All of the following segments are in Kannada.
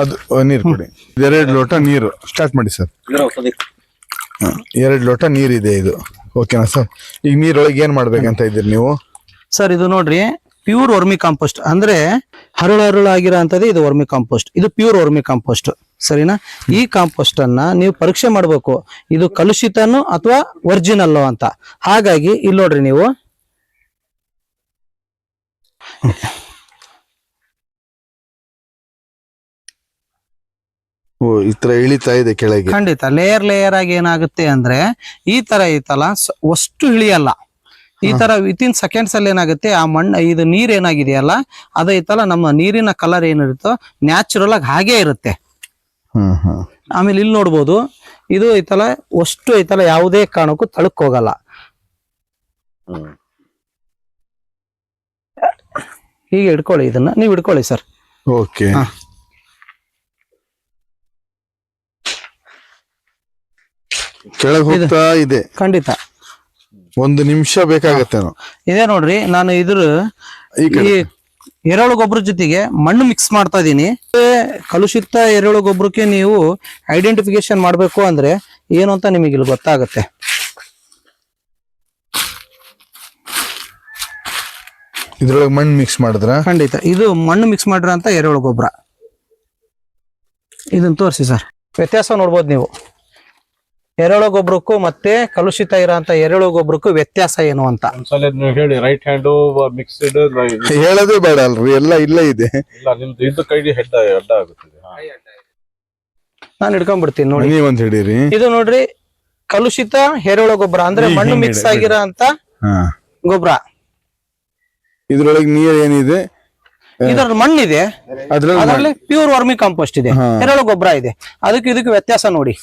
ಅದು ನೀರು ಕೊಡಿ. ಎರಡು ಲೋಟ ನೀರು. ಸ್ಟಾರ್ಟ್ ಮಾಡಿ ಸರ್. ಎರಡು ಲೋಟ ನೀರಿದೆ ಇದು. ಓಕೆನಾ ಸರ್. ಈಗ ನೀರೊಳಗೆ ಏನ್ ಮಾಡ್ಬೇಕಂತ ಇದ್ದೀರಿ ನೀವು? ಸರ್, ಇದು ನೋಡ್ರಿ ಪ್ಯೂರ್ ವರ್ಮಿ ಕಾಂಪೋಸ್ಟ್. ಅಂದ್ರೆ ಹರಳು ಆಗಿರೋ ಅಂತದೇ ಇದು ವರ್ಮಿ ಕಾಂಪೋಸ್ಟ್. ಇದು ಪ್ಯೂರ್ ವರ್ಮಿ ಕಾಂಪೋಸ್ಟ್. ಸರಿನಾ? ಈ ಕಾಂಪೋಸ್ಟ್ ಅನ್ನ ನೀವು ಪರೀಕ್ಷೆ ಮಾಡಬೇಕು. ಇದು ಕಲುಷಿತನು ಅಥವಾ ಒರಿಜಿನಲ್ ಅಂತ. ಹಾಗಾಗಿ, ಇಲ್ಲಿ ನೋಡ್ರಿ ನೀವು. ಈ ತರ ಇಳಿತಾ ಇದೆ ಕೆಳಗೆ. ಖಂಡಿತ. ಲೇಯರ್ ಲೇಯರ್ ಆಗಿ ಏನಾಗುತ್ತೆ ಅಂದ್ರೆ ಈ ತರ ಐತಲ್ಲ ಅಷ್ಟು ಇಳಿಯಲ್ಲ. ಈ ತರ ವಿತಿನ್ ಸೆಕೆಂಡ್ಸ್ ಅಲ್ಲಿ ಏನಾಗುತ್ತೆ ಆ ಮಣ್ಣು ಇದು ನೀರ್ ಏನಾಗಿದೆಯಲ್ಲ ಅದೈತಲ್ಲ ಐತಲ್ಲ ನಮ್ಮ ನೀರಿನ ಕಲರ್ ಏನಿರುತ್ತೋ ನ್ಯಾಚುರಲ್ ಆಗಿ ಹಾಗೆ ಇರುತ್ತೆ. ಆಮೇಲೆ ಇಲ್ಲಿ ನೋಡ್ಬೋದು ಇದು ಐತಲ್ಲ ಅಷ್ಟು ಐತಲ್ಲ ಯಾವುದೇ ಕಾರಣಕ್ಕೂ ತಳಕ್ ಹೋಗಲ್ಲ. ಹೀಗೆ ಇಡ್ಕೊಳ್ಳಿ ಇದನ್ನ. ನೀವು ಇಡ್ಕೊಳ್ಳಿ ಸರ್. ಓಕೆ ಕೆಳಗೆ ಹೋಗ್ತಾ ಇದೆ. ಖಂಡಿತ. ಒಂದು ನಿಮಿಷ ಬೇಕಾಗತ್ತೆ ಇದೇ ನೋಡ್ರಿ ನಾನು ಇದ್ರ ಈ ಎರೆಹುಳು ಗೊಬ್ಬರ ಜೊತೆಗೆ ಮಣ್ಣು ಮಿಕ್ಸ್ ಮಾಡ್ತಾ ಇದೀನಿ. ಕಲುಷಿತ ಎರೆಹುಳು ಗೊಬ್ಬರಕ್ಕೆ ನೀವು ಐಡೆಂಟಿಫಿಕೇಶನ್ ಮಾಡಬೇಕು ಅಂದ್ರೆ ಏನು ಅಂತ ನಿಮಗೆ ಇಲ್ಲಿ ಗೊತ್ತಾಗುತ್ತೆ. ಇದ್ರೊಳಗೆ ಮಣ್ಣು ಮಿಕ್ಸ್ ಮಾಡಿದ್ರ? ಖಂಡಿತ. ಇದು ಮಣ್ಣು ಮಿಕ್ಸ್ ಮಾಡಿರೋಂಥ ಎರೆಹುಳು ಗೊಬ್ಬರ. ಇದನ್ನ ತೋರಿಸಿ ಸರ್. ವ್ಯತ್ಯಾಸ ನೋಡ್ಬೋದು ನೀವು. ಎರೆಹುಳು ಗೊಬ್ಬರಕ್ಕೂ ಮತ್ತೆ ಕಲುಷಿತ ಇರೋಂತ ಎರಳು ಗೊಬ್ಬರಕ್ಕೂ ವ್ಯತ್ಯಾಸ ಏನು ಅಂತ? ಒಂದ್ಸಲ ನೀವು ಹೇಳಿ ರೈಟ್ ಹ್ಯಾಂಡು ಮಿಕ್ಸ್ಡ್ ಹೇಳೋದೇ ಬೇಡ ಅಲ್ರಿ ಎಲ್ಲ ಇಲ್ಲೇ ಇದೆ. ಇಲ್ಲ ನಿಮ್ದು ಇದು ಕೈ ಹೆಡ್ ಅಡ್ಡ ಆಗುತ್ತದೆ ಹಾ. ನಾನು ಹಿಡ್ಕೊಂಡ್ಬಿಡ್ತೀನಿ ನೋಡಿ. ನೀವಂತ ಹೇಳಿರಿ ಇದು ನೋಡ್ರಿ ಕಲುಷಿತ ಹೆರಳು ಗೊಬ್ಬರ ಅಂದ್ರೆ ಮಣ್ಣು ಹಿಂಗೆ ಮಿಕ್ಸ್ ಆಗಿರಂತ ಆಗಿರೋ ಅಂತ ಹಾ. ಗೊಬ್ಬರ ಇದ್ರೊಳಗೆ ನೀರ್ ಏನಿದೆ? ಇದರ ಮಣ್ಣಿದೆ. ಅದ್ರಲ್ಲಿ ಅದರಲ್ಲಿ ಪ್ಯೂರ್ ವರ್ಮಿ ಕಾಂಪೋಸ್ಟ್ ಇದೆ. ಹಾ. ಎರೆಹುಳು ಗೊಬ್ಬರ ಇದೆ. ಅದಕ್ಕೆ ಇದಕ್ಕೆ ವ್ಯತ್ಯಾಸ ನೋಡಿ.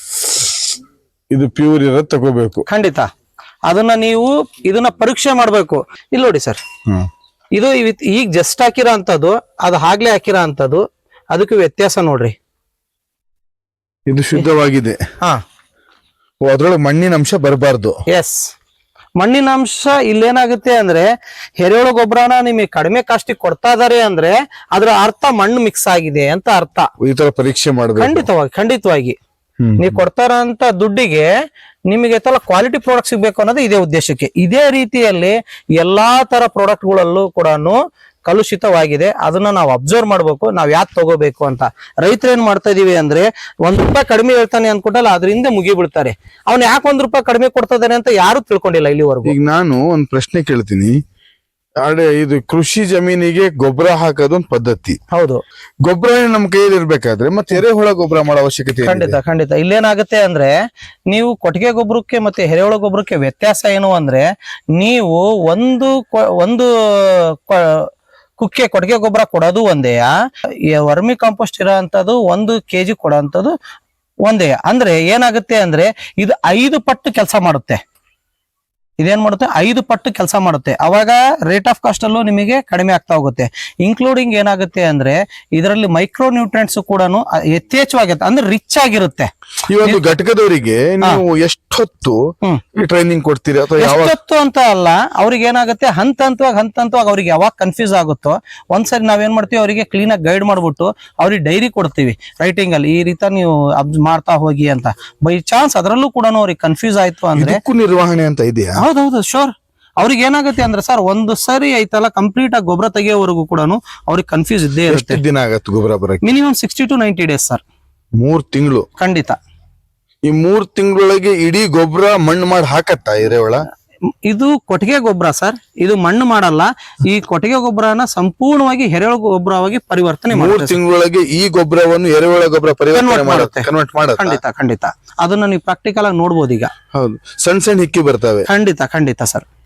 ಇದು ಪ್ಯೂರ್ ಇರೋದ್ ತಗೋಬೇಕು. ಖಂಡಿತ. ಅದನ್ನ ನೀವು ಇದನ್ನ ಪರೀಕ್ಷೆ ಮಾಡ್ಬೇಕು. ಇಲ್ಲಿ ನೋಡಿ ಸರ್. ಇದು ಈಗ ಜಸ್ಟ್ ಹಾಕಿರೋ ಅಂತದ್ದು ಅದು ಆಗ್ಲೇ ಹಾಕಿರೋ ಅಂತದ್ದು ಅದಕ್ಕೆ ವ್ಯತ್ಯಾಸ ನೋಡ್ರಿ. ಇದು ಶುದ್ಧವಾಗಿದೆ. ಹಾ. ಅದ್ರೊಳಗೆ ಮಣ್ಣಿನ ಅಂಶ ಬರಬಾರ್ದು. ಎಸ್ ಮಣ್ಣಿನ ಅಂಶ ಇಲ್ಲೇನಾಗುತ್ತೆ ಅಂದ್ರೆ ಎರೆಹುಳು ಗೊಬ್ಬರನ ನಿಮಗೆ ಕಡಿಮೆ ಕಾಸ್ಟಿಗೆ ಕೊಡ್ತಾ ಇದಾರೆ ಅಂದ್ರೆ ಅದ್ರ ಅರ್ಥ ಮಣ್ಣು ಮಿಕ್ಸ್ ಆಗಿದೆ ಅಂತ ಅರ್ಥ. ಈ ತರ ಪರೀಕ್ಷೆ ಮಾಡಬೇಕು. ಖಂಡಿತವಾಗಿ ಖಂಡಿತವಾಗಿ. ನೀವು ಕೊಡ್ತಾರಂತ ದುಡ್ಡಿಗೆ ನಿಮಗೆ ತಲ ಕ್ವಾಲಿಟಿ ಪ್ರಾಡಕ್ಟ್ ಸಿಗ್ಬೇಕು ಅನ್ನೋದು ಇದೇ ಉದ್ದೇಶಕ್ಕೆ. ಇದೇ ರೀತಿಯಲ್ಲಿ ಎಲ್ಲಾ ತರ ಪ್ರಾಡಕ್ಟ್ಗಳಲ್ಲೂ ಕೂಡ ಕಲುಷಿತವಾಗಿದೆ. ಅದನ್ನ ನಾವು ಅಬ್ಸರ್ವ್ ಮಾಡ್ಬೇಕು ನಾವ್ ಯಾಕೆ ತಗೋಬೇಕು ಅಂತ. ರೈತರು ಏನ್ ಮಾಡ್ತಾ ಇದೀವಿ ಅಂದ್ರೆ ಒಂದ್ ರೂಪಾಯಿ ಕಡಿಮೆ ಹೇಳ್ತಾನೆ ಅನ್ಕೊಟ್ಟಲ್ಲ ಅದರಿಂದ ಮುಗಿಬಿಡ್ತಾರೆ ಅವ್ನ್ ಯಾಕೆ ಒಂದ್ ರೂಪಾಯಿ ಕಡಿಮೆ ಕೊಡ್ತಾ ಅಂತ ಯಾರು ತಿಳ್ಕೊಂಡಿಲ್ಲ ಇಲ್ಲಿವರೆಗೂ. ಈಗ ನಾನು ಒಂದ್ ಪ್ರಶ್ನೆ ಕೇಳ್ತೀನಿ. ಆಡೆ ಇದು ಕೃಷಿ ಜಮೀನಿಗೆ ಗೊಬ್ಬರ ಹಾಕೋದೊಂದು ಪದ್ಧತಿ. ಹೌದು. ಗೊಬ್ಬರ ನಮ್ ಕೈಯಲ್ಲಿ ಇರ್ಬೇಕಾದ್ರೆ ಮತ್ತೆ ಎರೆಹುಳ ಗೊಬ್ಬರ ಮಾಡೋ ಅವಶ್ಯಕತೆ? ಖಂಡಿತ ಖಂಡಿತ. ಇಲ್ಲೇನಾಗುತ್ತೆ ಅಂದ್ರೆ ನೀವು ಕೊಟ್ಟಿಗೆ ಗೊಬ್ಬರಕ್ಕೆ ಮತ್ತೆ ಎರೆಹುಳ ಗೊಬ್ಬರಕ್ಕೆ ವ್ಯತ್ಯಾಸ ಏನು ಅಂದ್ರೆ ನೀವು ಒಂದು ಒಂದು ಕುಕ್ಕೆ ಕೊಟ್ಟಿಗೆ ಗೊಬ್ಬರ ಕೊಡೋದು ಒಂದೇ ವರ್ಮಿ ಕಾಂಪೋಸ್ಟ್ ಇರೋಂಥದ್ದು ಒಂದು ಕೆಜಿ ಕೊಡೋಂಥದ್ದು ಒಂದೇ. ಅಂದ್ರೆ ಏನಾಗುತ್ತೆ ಅಂದ್ರೆ ಇದು ಐದು ಪಟ್ಟು ಕೆಲಸ ಮಾಡುತ್ತೆ. ಇದೇನ್ ಮಾಡುತ್ತೆ? ಐದು ಪಟ್ಟು ಕೆಲಸ ಮಾಡುತ್ತೆ. ಅವಾಗ ರೇಟ್ ಆಫ್ ಕಾಸ್ಟ್ ಅಲ್ಲೂ ನಿಮಗೆ ಕಡಿಮೆ ಆಗ್ತಾ ಹೋಗುತ್ತೆ. ಇನ್ಕ್ಲೂಡಿಂಗ್ ಏನಾಗುತ್ತೆ ಅಂದ್ರೆ ಇದರಲ್ಲಿ ಮೈಕ್ರೋ ನ್ಯೂಟ್ರೆಂಟ್ಸ್ ಕೂಡ ಯಥೇಚ್ಛವಾಗಿರುತ್ತೆ. ಅಂದ್ರೆ ರಿಚ್ ಆಗಿರುತ್ತೆ. ಈ ಒಂದು ಘಟಕದವರಿಗೆ ನೀವು ಎಷ್ಟೊತ್ತು. ಟ್ರೈನಿಂಗ್ ಕೊಡ್ತೀರಿ ಅಥವಾ ಎಷ್ಟೊತ್ತು ಅಂತ ಅಲ್ಲ ಅವ್ರಿಗೆ ಏನಾಗುತ್ತೆ? ಹಂತ ಹಂತವಾಗಿ ಹಂತ ಹಂತವಾಗಿ ಅವ್ರಿಗೆ ಯಾವಾಗ ಕನ್ಫ್ಯೂಸ್ ಆಗುತ್ತೋ ಒಂದ್ಸರಿ ನಾವೇನ್ ಮಾಡ್ತೀವಿ ಅವರಿಗೆ ಕ್ಲೀನ್ ಆಗಿ ಗೈಡ್ ಮಾಡ್ಬಿಟ್ಟು ಅವ್ರಿಗೆ ಡೈರಿ ಕೊಡ್ತೀವಿ. ರೈಟಿಂಗ್ ಅಲ್ಲಿ ಈ ರೀತಿ ನೀವು ಅಬ್ಸ್ ಮಾಡ್ತಾ ಹೋಗಿ ಅಂತ. ಬೈ ಚಾನ್ಸ್ ಅದರಲ್ಲೂ ಕೂಡ ಅವ್ರಿಗೆ ಕನ್ಫ್ಯೂಸ್ ಆಯ್ತು ಅಂದ್ರೆ ನಿರ್ವಹಣೆ ಅಂತ ಇದೆಯಾ? ಹೌದೌದು ಶೋರ್ ಅವ್ರಿಗೆ ಏನಾಗುತ್ತೆ ಅಂದ್ರೆ ಸರ್ ಒಂದು ಸರಿ ಐತಲ್ಲ ಕಂಪ್ಲೀಟ್ ಆಗಿ ಗೊಬ್ಬರ ತೆಗೆಯೋವರೆಗೂ ಕೂಡ ಅವ್ರಿಗೆ ಕನ್ಫ್ಯೂಸ್ ಇದ್ದೇ ಇರುತ್ತೆ. ದಿನ ಆಗತ್ತೆ ಗೊಬ್ಬರ ಬರಕ್ಕೆ? Minimum sixty to ninety days sir ಮೂರ್ ತಿಂಗಳು? ಖಂಡಿತ. ಈ ಮೂರ್ ತಿಂಗಳೊಳಗೆ ಇಡೀ ಗೊಬ್ಬರ ಮಣ್ಣು ಮಾಡಿ ಹಾಕತ್ತಾ ಎರೆಹುಳ? ಇದು ಕೊಟ್ಟಿಗೆ ಗೊಬ್ಬರ ಸರ್. ಇದು ಮಣ್ಣು ಮಾಡಲ್ಲ. ಈ ಕೊಟ್ಟಿಗೆ ಗೊಬ್ಬರನ ಸಂಪೂರ್ಣವಾಗಿ ಎರೆಹುಳ ಗೊಬ್ಬರವಾಗಿ ಪರಿವರ್ತನೆ ಮೂರ್. ತಿಂಗಳೊಳಗೆ ಈ ಗೊಬ್ಬರವನ್ನು ಎರೆಹುಳ ಗೊಬ್ಬರ ಪರಿವರ್ತನೆ ಮಾಡುತ್ತೆ. ಮಾಡುತ್ತೆ. ಕನ್ವರ್ಟ್ ಮಾಡುತ್ತೆ? ಖಂಡಿತ ಖಂಡಿತ. ಅದನ್ನ ನೀವು ಪ್ರಾಕ್ಟಿಕಲ್ ಆಗಿ ನೋಡ್ಬೋದು ಈಗ. ಹೌದು. ಸಣ್ಣ ಸಣ್ಣ ಹಿಕ್ಕಿ ಬರ್ತವೆ. ಖಂಡಿತ ಖಂಡಿತ ಸರ್.